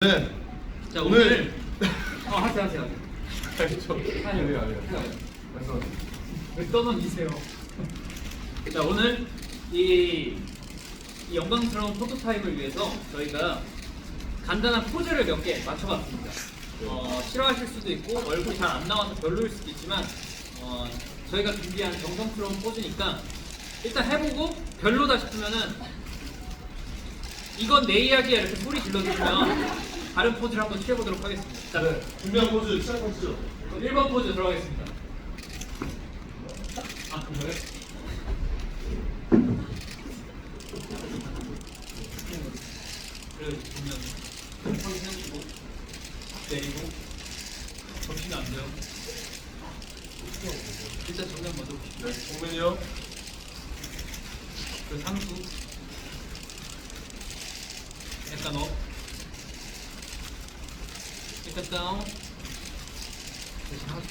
네. 자 오늘- 어 하세요 하세요 저 아니요 왜 떠넘기세요? 자 오늘 이, 이 영광스러운 포토타임을 위해서 저희가 간단한 포즈를 몇 개 맞춰봤습니다. 어, 싫어하실 수도 있고 얼굴이 잘 안 나와서 별로일 수도 있지만 어, 저희가 준비한 정성스러운 포즈니까 일단 해보고 별로다 싶으면은 이건 내 이야기야 이렇게 소리 질러주시면 다른 포즈를 한번 취해보도록 하겠습니다 자, 네. 준비한 포즈 시작하시죠. 그럼 1번 포즈 들어가겠습니다. 아, 그거요? 그래도 보면 손 세우시고 내리고 접시는 안 돼요. 일단 정면 먼저. 네. 정면이요. 그 상수 약간 업 약간 다운 다시 하고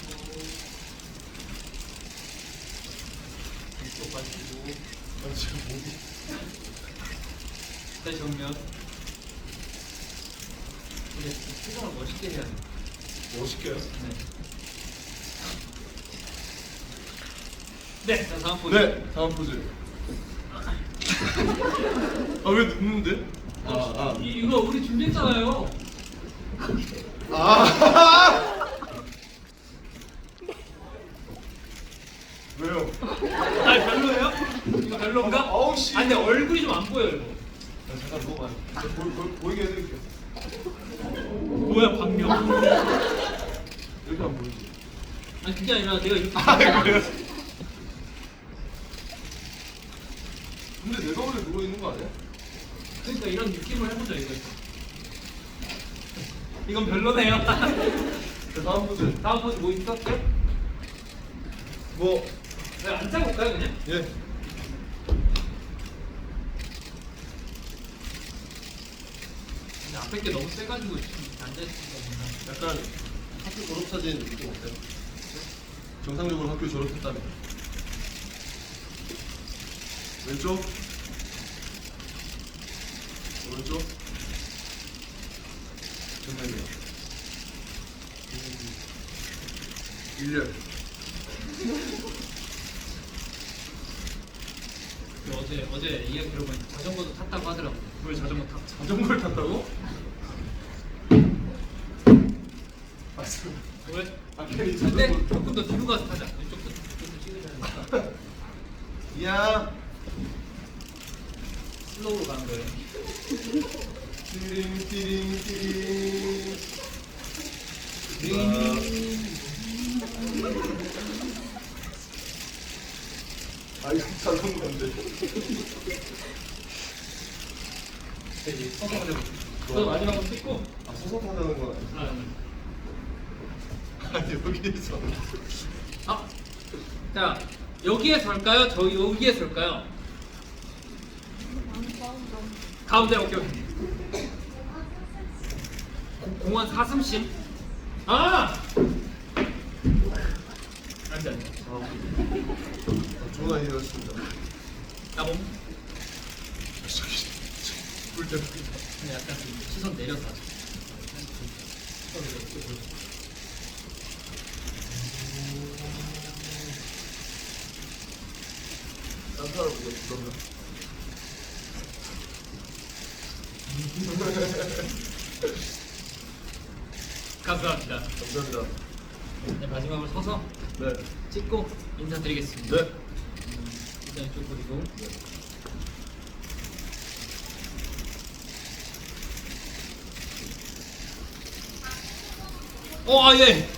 이쪽 빠지고 아, 지금 목이. 다시 정면 이제 표정을 멋있게 해야 돼 멋있게요. 네. 네, 자 다음 포즈 네. 다음 포즈. 아 왜 눕는데? 아 아. 이, 이거 우리 준비했잖아요 아. 왜요? 아 별로예요? 이거 별로인가? 아우, 씨. 아 근데 얼굴이 좀 안 보여 이거 아, 잠깐 누워봐요. 보, 보, 보이게 해드릴게요. 뭐야 박명 이렇게 안 보이지? 아니 그게 아니라 내가 이렇게 아 그래요? 근데 내가 원래 누워 있는 거 아니야? 그러니까 이런 느낌을 해보자 이거 이건 별로네요 자, 다음 포즈. 다음 포즈 뭐 있어? 뭐 내가 앉아볼까요 그냥? 예. 근데 앞에 게 너무 세가지고 지금 앉아있으니까 약간 학교 졸업 사진 느낌 어때요? 정상적으로 학교 졸업했다면 왼쪽 오른쪽 정면이요. 일렬. 그 어제 어제 이야기 들어보니까 자전거도 탔다고 하더라고 왜 자전거 탔 자전거를 탔다고? 맞습니다 왜? 아 괜히 근데 자전거 조금 더 뒤로 가서 타자. 이쪽도 이쪽도 찍으셔야 되니까 야 슬로우로 가는 거예요 여기에 설까요? 저 여기에 설까요? 가운데 오케이. 고- 공원 사슴심. 아! 안돼 안돼. 아, 좋은 아이디어였습니다 나봄. 근데 약간 좀 시선 내려서 하자. 딴 사람 감사합니다. 감사합니다 네, 마지막으로 서서 네 찍고 인사드리겠습니다. 네. 일단 이쪽 그리고 어, 아, 예.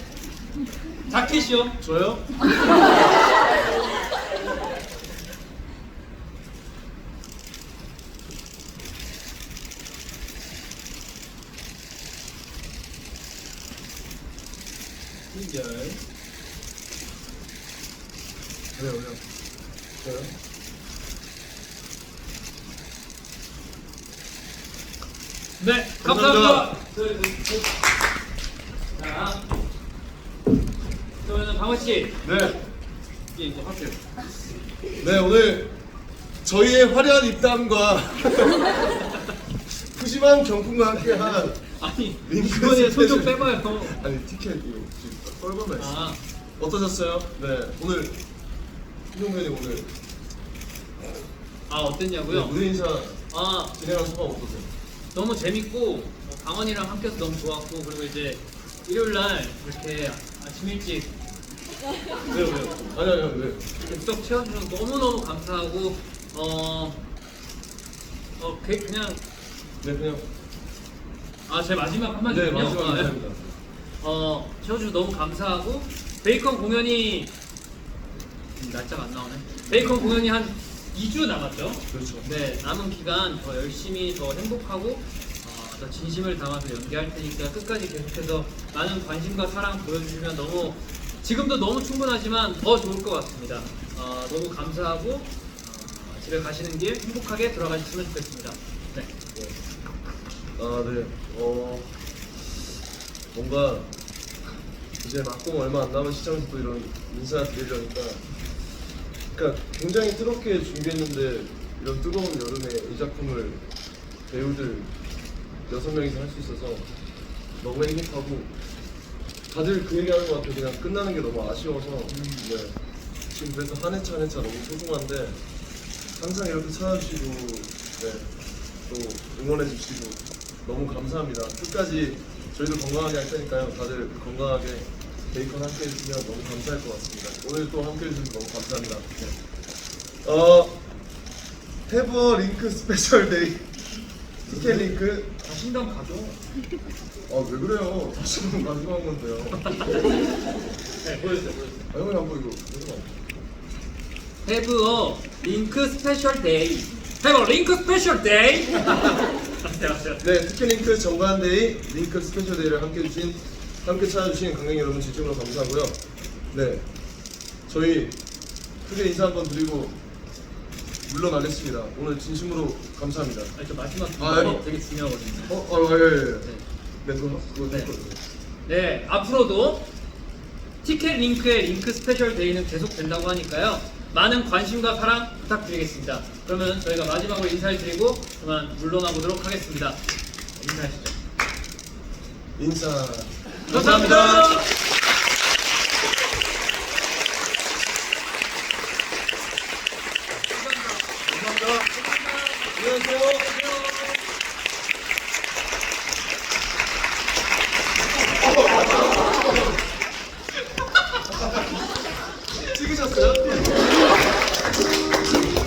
자켓이요. 저요? hin절. 왜요 왜요 저요? 네, 감사합니다. 자, 그러면 방원 씨, 네. 이제 이제 할게요. 네 오늘 저희의 화려한 입담과 푸짐한 경품과 함께한 아니 링크 이번에 손 좀 스페셜. 빼봐요. 아니 티켓 이거 지금 뻘건나 있어. 아 어떠셨어요? 네 오늘 희동현이 오늘 아 네, 어땠냐고요? 무대 인사 아 진행한 소감 어떠세요? 너무 재밌고 뭐 강원이랑 함께해서 너무 좋았고 그리고 이제 일요일 날 이렇게 아침 일찍 왜요 왜요? 아니 아니 아니 왜? 객석 채워주셔서 너무 너무 감사하고 어, 어 그- 그냥 네 그냥 아 제 마지막 한마디요. 네 마지막 아, 예. 인사입니다. 어 채워주셔서 너무 감사하고 베이컨 공연이 음, 날짜가 안 나오네. 베이컨 공연이 한 2주 남았죠. 그렇죠. 네, 남은 기간 더 열심히 더 행복하고 어, 더 진심을 담아서 연기할 테니까 끝까지 계속해서 많은 관심과 사랑 보여주시면 너무 지금도 너무 충분하지만 더 좋을 것 같습니다. 어, 너무 감사하고 어, 집에 가시는 길 행복하게 돌아가셨으면 좋겠습니다. 네. 아, 네. 어, 뭔가 이제 막공 얼마 안 남은 시점에서 또 이런 인사 드리려니까 그러니까 굉장히 뜨겁게 준비했는데 이런 뜨거운 여름에 이 작품을 배우들 여섯 명이서 할 수 있어서 너무 행복하고 다들 그 얘기하는 것 같아요. 그냥 끝나는 게 너무 아쉬워서 네. 지금 그래서 한 회차 한 회차 너무 소중한데 항상 이렇게 찾아주시고 네. 또 응원해 주시고 너무 감사합니다. 끝까지 저희도 건강하게 할 테니까요. 다들 건강하게 베이컨 함께 해주시면 너무 감사할 것 같습니다. 오늘 또 함께 해주셔서 너무 감사합니다. 네. 어, 해버 링크 스페셜 데이 티켓 링크 자신감 가져. 아 왜 그래요? 다시 한번 마지막 건데요. 네, 보여주세요. 보여주세요. 아 형이 안 보이고 day. Have a link special day. 맞아요, 맞아요. 네, 티켓 링크 정관데이 링크 스페셜 데이를 함께 해주신 함께 찾아주신 관객 여러분 진심으로 감사하고요. 네, 저희 크게 인사 한번 드리고 물러나겠습니다. 오늘 진심으로 감사합니다. 아니, 저 마지막 아, 예. 되게 중요하거든요. 어, 어, 예, 예, 예. 네. 네, 그거 그거 네. 됐거든요. 네, 앞으로도 티켓 링크의 링크 스페셜 데이는 계속 된다고 하니까요. 많은 관심과 사랑 부탁드리겠습니다. 그러면 저희가 마지막으로 인사를 드리고 그만 물러나 보도록 하겠습니다. 인사하시죠. 인사. 감사합니다. 감사합니다. 안녕하세요.